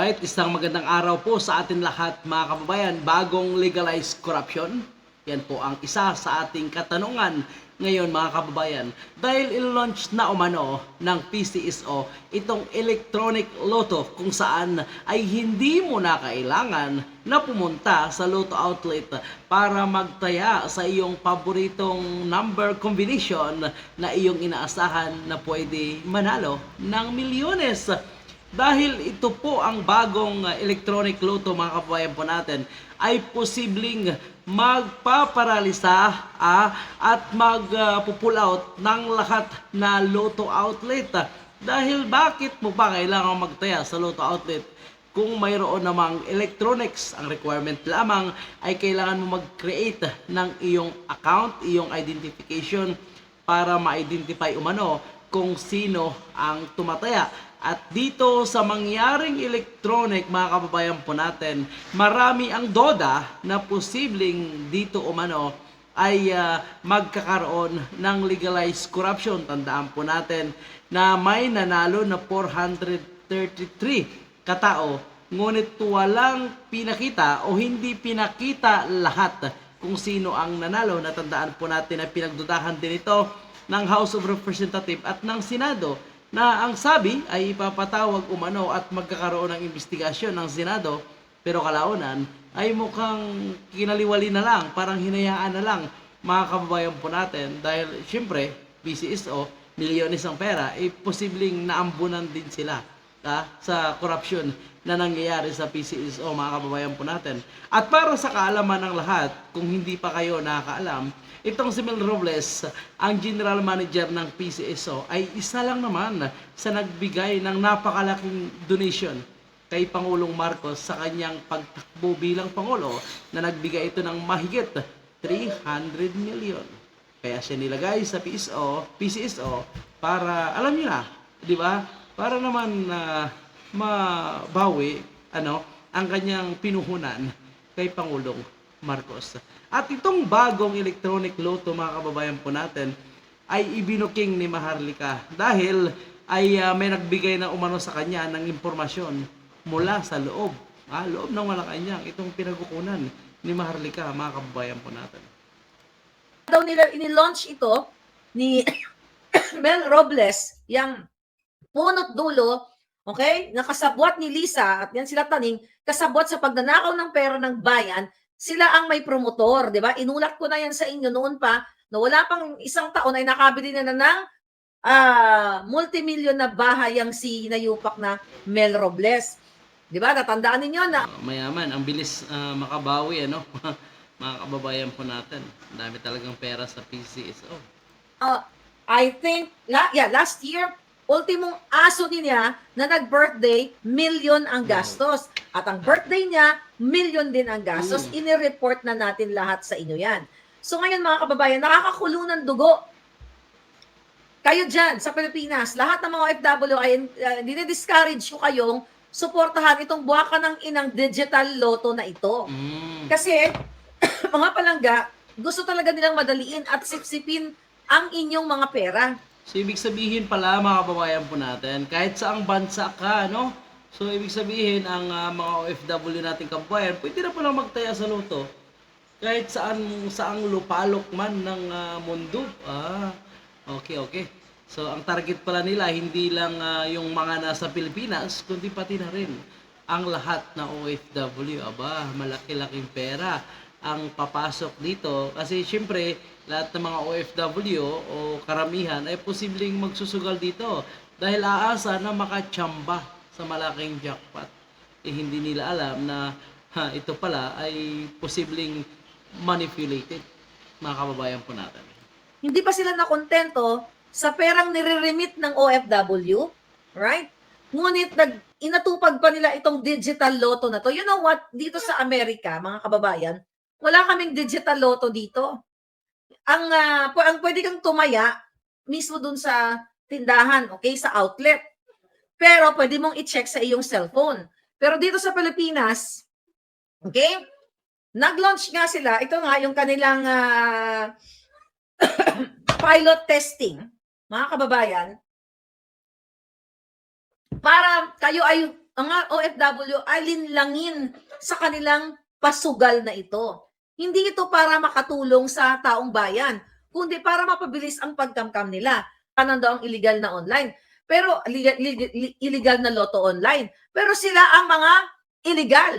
Alright, isang magandang araw po sa atin lahat mga kababayan. Bagong legalized corruption. Yan po ang isa sa ating katanungan ngayon mga kababayan. Dahil il-launch na umano ng PCSO itong electronic lotto kung saan ay hindi mo na kailangan na pumunta sa lotto outlet para magtaya sa iyong paboritong number combination na iyong inaasahan na pwede manalo ng milyones. Dahil ito po ang bagong uh, electronic lotto mga kababayan po natin ay posibleng magpaparalisa ah, at mag-pull out ng lahat na lotto outlet. Dahil bakit mo pa kailangan magtaya sa lotto outlet kung mayroon namang electronics, ang requirement lamang ay kailangan mo mag-create ng iyong account, iyong identification para ma-identify umano kung sino ang tumataya. At dito sa mangyaring electronic mga kababayan po natin, marami ang doda na posibleng dito umano ay ah, magkakaroon ng legalized corruption. Tandaan po natin na may nanalo na 433 katao ngunit walang pinakita o hindi pinakita lahat kung sino ang nanalo. Natandaan po natin na pinagdudahan din ito ng House of Representatives at ng Senado na ang sabi ay ipapatawag umano at magkakaroon ng investigasyon ng Senado pero kalaunan ay mukhang kinaliwali na lang, parang hinayaan na lang mga kababayan po natin dahil syempre PCSO, milyones ang pera, eh posibleng naambunan din sila ah, sa corruption na nangyayari sa PCSO mga kababayan po natin. At para sa kaalaman ng lahat, kung hindi pa kayo nakakaalam, itong si Mel Robles, ang general manager ng PCSO, ay isa lang naman sa nagbigay ng napakalaking donation kay Pangulong Marcos sa kanyang pagtakbo bilang Pangulo na nagbigay ito ng mahigit 300 million. Kaya siya nilagay sa PSO, PCSO para, alam niyo na, di ba? Para naman na mabawi ano, ang kanyang pinuhunan kay Pangulong Marcos. At itong bagong electronic lotto mga kababayan po natin ay ibinuking ni Maharlika dahil ay ah, may nagbigay na umano sa kanya ng impormasyon mula sa loob, ah, loob ng Malacanang, itong pinagukunan ni Maharlika mga kababayan po natin. daw nila inilaunch ito ni Mel Robles, yung punot dulo, okay, nakasabwat ni Lisa, at yan sila taning, kasabwat sa pagnanakaw ng pera ng bayan, sila ang may promotor, di ba? Inulat ko na yan sa inyo noon pa, na wala pang isang taon ay nakabili na na ng ah, multimilyon na bahay ang si nayupak na Mel Robles. Di ba? Natandaan ninyo na Uh, mayaman, ang bilis ah, makabawi ano, mga kababayan po natin. Ang dami talagang pera sa PCSO. uh, I think, la, yeah, last year, ultimong aso niya na nag-birthday, million ang gastos. At ang birthday niya, million din ang gastos. Mm. Inireport na natin lahat sa inyo yan. So ngayon mga kababayan, nakakakulo ng dugo. Kayo dyan sa Pilipinas, lahat ng mga OFW ay uh, dinidiscourage ko kayong suportahan itong buwaka ng inang digital lotto na ito. Mm. Kasi, mga palangga, gusto talaga nilang madaliin at sipsipin ang inyong mga pera. So, ibig sabihin pala mga kababayan po natin, kahit saang bansa ka, no? So, ibig sabihin, ang ah, mga OFW nating kababayan, pwede na palang magtaya sa loto. Kahit saan, saang lupalok man ng ah, mundo. Ah, okay, okay. So, ang target pala nila, hindi lang ah, yung mga nasa Pilipinas, kundi pati na rin ang lahat na OFW. Aba, malaki-laking pera ang papasok dito. Kasi syempre, lahat ng mga OFW o karamihan ay posibleng magsusugal dito dahil aasa na makachamba sa malaking jackpot. Eh, hindi nila alam na ha, ito pala ay posibleng manipulated mga kababayan po natin. Hindi pa sila nakontento sa perang nire-remit ng OFW, right? Ngunit nag inatupag pa nila itong digital lotto na to. You know what? Dito sa Amerika, mga kababayan, wala kaming digital lotto dito. Ang pu- ang pwede kang tumaya mismo dun sa tindahan, okay, sa outlet. Pero pwede mong i-check sa iyong cellphone. Pero dito sa Pilipinas, okay? Nag-launch nga sila, ito nga yung kanilang ah, pilot testing, mga kababayan, para kayo ay mga OFW alinlangin sa kanilang pasugal na ito. Hindi ito para makatulong sa taong bayan, kundi para mapabilis ang pagkamkam nila. Kanan daw ang illegal na online. Pero illegal, na loto online. Pero sila ang mga illegal.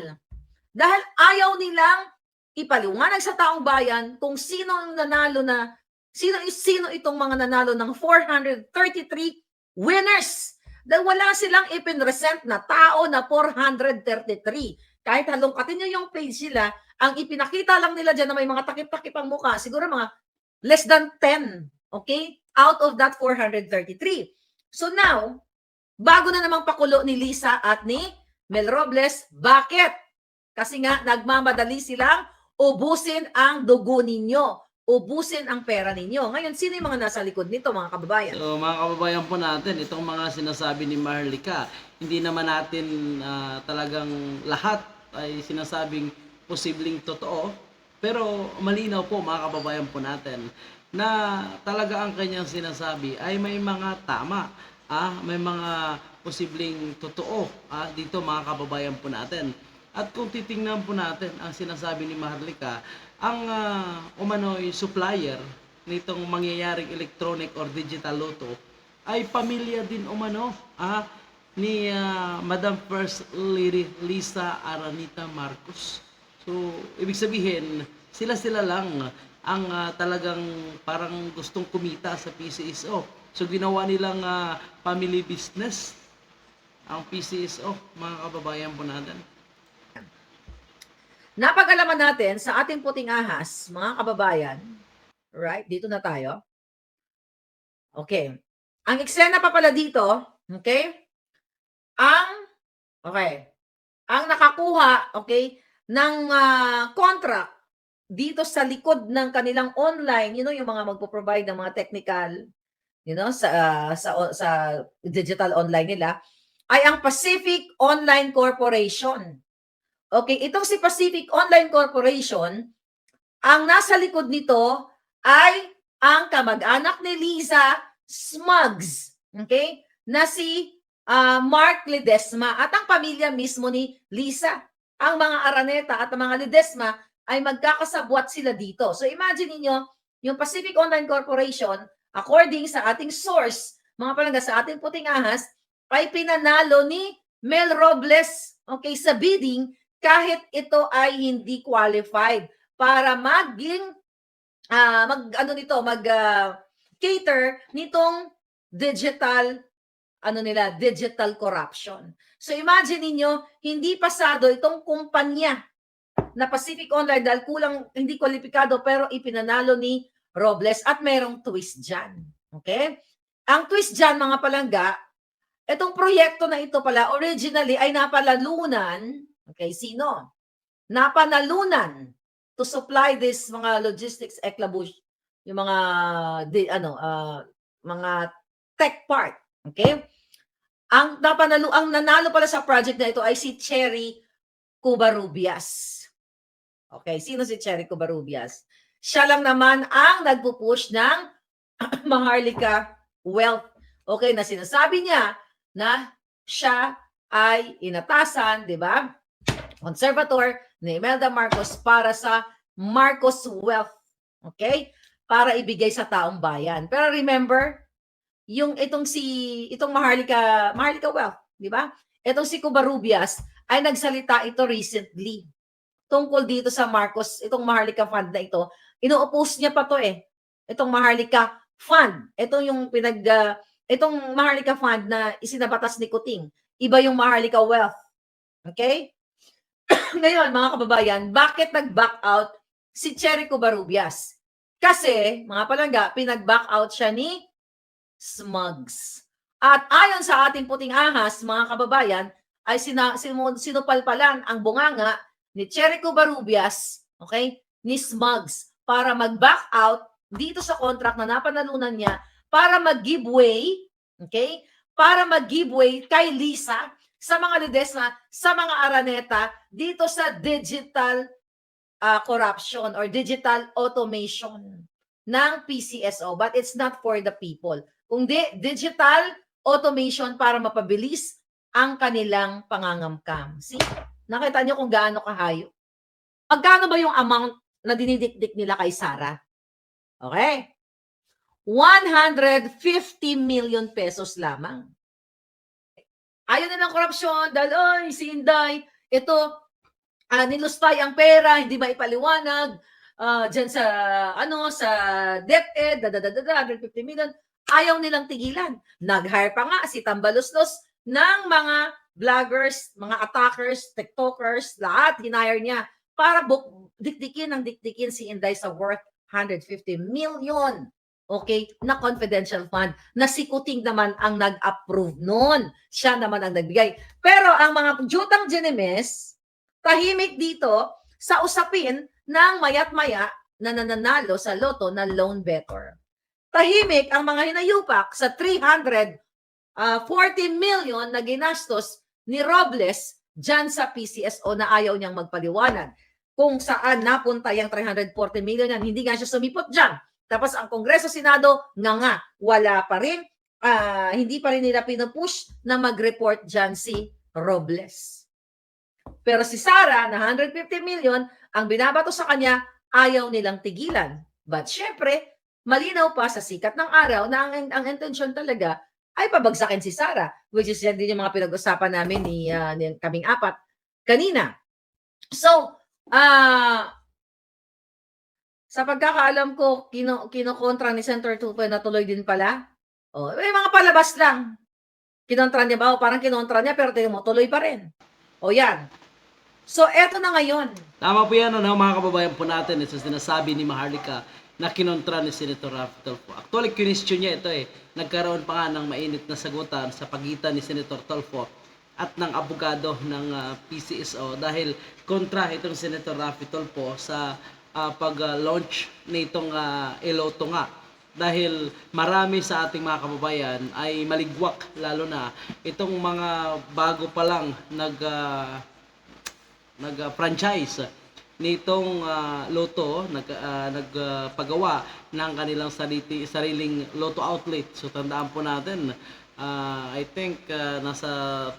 Dahil ayaw nilang ipaliwanag sa taong bayan kung sino ang nanalo na sino sino itong mga nanalo ng 433 winners. Dahil wala silang ipinresent na tao na 433. Kahit halongkatin nyo yung page sila, ang ipinakita lang nila dyan na may mga takip-takip ang mukha, siguro mga less than 10, okay? Out of that 433. So now, bago na namang pakulo ni Lisa at ni Mel Robles, bakit? Kasi nga, nagmamadali silang ubusin ang dugo ninyo. Ubusin ang pera ninyo. Ngayon, sino yung mga nasa likod nito, mga kababayan? So mga kababayan po natin, itong mga sinasabi ni Maharlika, hindi naman natin ah, talagang lahat ay sinasabing posibleng totoo. Pero malinaw po mga kababayan po natin na talaga ang kanyang sinasabi ay may mga tama, ah, may mga posibleng totoo ah, dito mga kababayan po natin. At kung titingnan po natin ang sinasabi ni Maharlika, ang ah, umano'y supplier nitong mangyayaring electronic or digital lotto ay pamilya din umano ah, ni ah, Madam First Lady Lisa Aranita Marcos. So, ibig sabihin, sila-sila lang ang ah, talagang parang gustong kumita sa PCSO. So, ginawa nilang ah, family business ang PCSO, mga kababayan po natin. Napag-alaman natin sa ating puting ahas, mga kababayan, right? Dito na tayo. Okay. Ang eksena pa pala dito, okay? Ang, okay, ang nakakuha, okay, ng ah, contract dito sa likod ng kanilang online, you know, yung mga magpo-provide ng mga technical, you know, sa, ah, sa, sa digital online nila, ay ang Pacific Online Corporation. Okay, itong si Pacific Online Corporation, ang nasa likod nito ay ang kamag-anak ni Lisa Smugs, okay? Na si ah, Mark Ledesma at ang pamilya mismo ni Lisa. Ang mga Araneta at ang mga Ledesma ay magkakasabwat sila dito. So imagine niyo yung Pacific Online Corporation, according sa ating source, mga palangga sa ating puting ahas, ay pinanalo ni Mel Robles, okay, sa bidding kahit ito ay hindi qualified para maging ah, mag ano nito mag ah, cater nitong digital ano nila digital corruption. So imagine niyo hindi pasado itong kumpanya na Pacific Online dahil kulang hindi kwalipikado pero ipinanalo ni Robles at merong twist diyan. Okay? Ang twist diyan mga palangga, itong proyekto na ito pala originally ay napalalunan Okay, sino? Napanalunan to supply this mga logistics eclabush, yung mga di, ano, ah, mga tech part, okay? Ang napanalu ang nanalo pala sa project na ito ay si Cherry Cubarubias. Okay, sino si Cherry Cubarubias? Siya lang naman ang nagpo-push ng Maharlika Wealth. Okay, na sinasabi niya na siya ay inatasan, di ba? conservator ni Imelda Marcos para sa Marcos Wealth. Okay? Para ibigay sa taong bayan. Pero remember, yung itong si itong Maharlika Maharlika Wealth, di ba? Itong si Cubarubias ay nagsalita ito recently tungkol dito sa Marcos, itong Maharlika Fund na ito. Ino-oppose niya pa to eh. Itong Maharlika Fund. Ito yung pinag ah, itong Maharlika Fund na isinabatas ni Kuting. Iba yung Maharlika Wealth. Okay? Ngayon, mga kababayan, bakit nag-back out si Cherry Cubarubias? Kasi, mga palangga, pinag-back out siya ni Smugs. At ayon sa ating puting ahas, mga kababayan, ay sina, sinu- sinupalpalan ang bunganga ni Cherry Cubarubias, okay, ni Smugs para mag-back out dito sa contract na napanalunan niya para mag-giveaway, okay, para mag-giveaway kay Lisa sa mga Ledesma, sa mga Araneta, dito sa digital uh, corruption or digital automation ng PCSO. But it's not for the people. Kung di, digital automation para mapabilis ang kanilang pangangamkam. See? Nakita niyo kung gaano kahayo. Magkano ba yung amount na dinidikdik nila kay Sarah? Okay? 150 million pesos lamang. Ayaw nilang korupsyon dahil, ay, si Inday, ito, ah, nilustay ang pera, hindi ba ipaliwanag, ah, dyan sa, ano, sa DepEd, da, da, da, da, da, 150 million. Ayaw nilang tigilan. Nag-hire pa nga si Tambaluslos ng mga vloggers, mga attackers, tiktokers, lahat hinire niya para buk- dikdikin ng dikdikin si Inday sa worth 150 million. Okay? Na confidential fund. Na si Kuting naman ang nag-approve noon. Siya naman ang nagbigay. Pero ang mga jutang Genemes, tahimik dito sa usapin ng mayat maya na nananalo sa loto na loan better. Tahimik ang mga hinayupak sa 340 million na ginastos ni Robles dyan sa PCSO na ayaw niyang magpaliwanag kung saan napunta yung 340 million yan. Hindi nga siya sumipot dyan. Tapos ang Kongreso, Senado, nga nga, wala pa rin. ah, hindi pa rin nila pinupush na mag-report dyan si Robles. Pero si Sara, na 150 million, ang binabato sa kanya, ayaw nilang tigilan. But syempre, malinaw pa sa sikat ng araw na ang, ang intensyon talaga ay pabagsakin si Sara, which is yan din yung mga pinag-usapan namin ni, ah, ni kaming apat kanina. So, ah sa pagkakaalam ko, kino, kinokontra ni Senator Tupoy na tuloy din pala. Oh, may mga palabas lang. Kinontra niya ba? O parang kinontra niya, pero tingnan mo, tuloy pa rin. O yan. So, eto na ngayon. Tama po yan, ano, mga kababayan po natin, ito sinasabi ni Maharlika na kinontra ni Senator Tolfo. Actually, question niya ito eh. Nagkaroon pa nga ng mainit na sagutan sa pagitan ni Senator Tolfo at ng abogado ng ah, PCSO dahil kontra itong Senator Rafi Tolfo sa ah, pag-launch nitong uh, Iloto nga dahil marami sa ating mga kababayan ay maligwak lalo na itong mga bago pa lang nag ah, nag-franchise nitong ah, loto nag ah, nagpagawa ng kanilang sarili, sariling loto outlet. So tandaan po natin ah, I think ah, nasa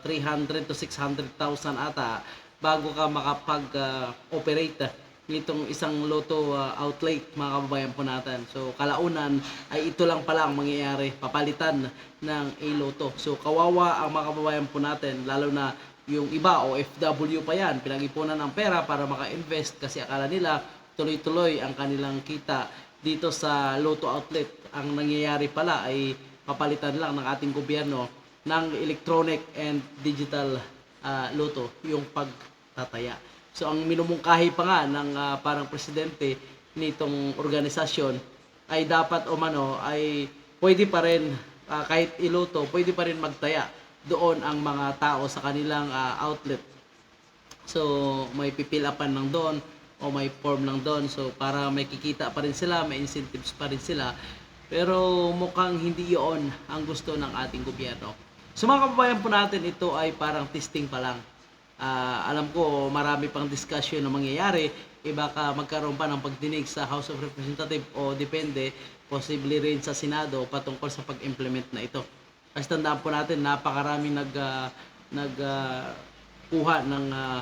300 to 600,000 ata bago ka makapag-operate nitong isang loto ah, outlet mga kababayan po natin. So kalaunan ay ito lang pala ang mangyayari, papalitan ng A-Loto. So kawawa ang mga kababayan po natin lalo na yung iba o FW pa yan, pinag-ipunan ng pera para maka-invest kasi akala nila tuloy-tuloy ang kanilang kita dito sa Lotto Outlet. Ang nangyayari pala ay papalitan lang ng ating gobyerno ng electronic and digital ah, Lotto, yung pagtataya. So ang minumungkahi pa nga ng ah, parang presidente nitong organisasyon ay dapat o mano ay pwede pa rin ah, kahit iluto, pwede pa rin magtaya doon ang mga tao sa kanilang ah, outlet. So, may pipil upan lang doon o may form lang doon. So, para may kikita pa rin sila, may incentives pa rin sila. Pero mukhang hindi iyon ang gusto ng ating gobyerno. So mga kababayan po natin, ito ay parang testing pa lang. Ah, alam ko marami pang discussion na mangyayari. E baka magkaroon pa ng pagdinig sa House of Representatives o depende, posible rin sa Senado patungkol sa pag-implement na ito. Kasi tandaan po natin, napakaraming nag, ah, nag ah, kuha ng ah,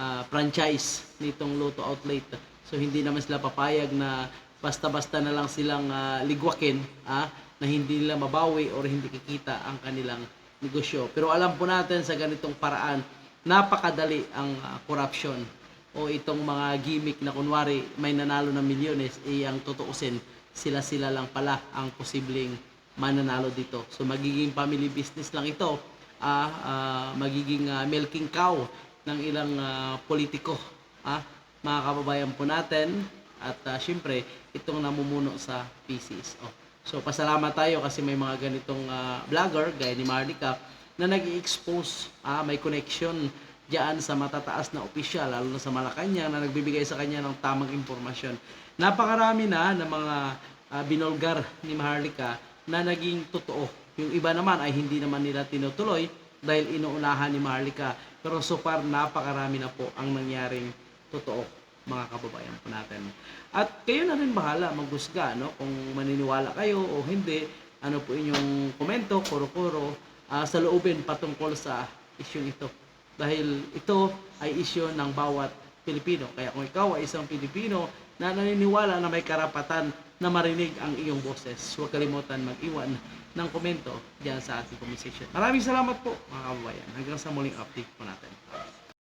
ah, franchise nitong Lotto Outlet. So hindi naman sila papayag na basta-basta na lang silang ah, ligwakin ah, na hindi nila mabawi or hindi kikita ang kanilang negosyo. Pero alam po natin sa ganitong paraan, napakadali ang ah, corruption o itong mga gimmick na kunwari may nanalo ng milyones, eh ang tutuusin, sila-sila lang pala ang posibleng mananalo dito. So magiging family business lang ito, ah, ah, magiging ah, milking cow ng ilang ah, politiko, ah, mga kababayan po natin at ah, syempre itong namumuno sa PCs. Oh. So pasalamat tayo kasi may mga ganitong ah, vlogger gaya ni Marlica na nag expose ah, may connection diyan sa matataas na opisyal lalo na sa Malacanang na nagbibigay sa kanya ng tamang impormasyon. Napakarami na ng mga ah, binolgar ni Maharlika na naging totoo. Yung iba naman ay hindi naman nila tinutuloy dahil inuunahan ni Maharlika. Pero so far, napakarami na po ang nangyaring totoo mga kababayan po natin. At kayo na rin bahala maghusga no? kung maniniwala kayo o hindi. Ano po inyong komento, kuro-kuro, ah, sa loobin patungkol sa isyong ito. Dahil ito ay isyu ng bawat Pilipino. Kaya kung ikaw ay isang Pilipino na naniniwala na may karapatan na marinig ang iyong boses, huwag kalimutan mag-iwan ng komento diyan sa ating comment. Maraming salamat po mga kababayan. Hanggang sa muling update po natin.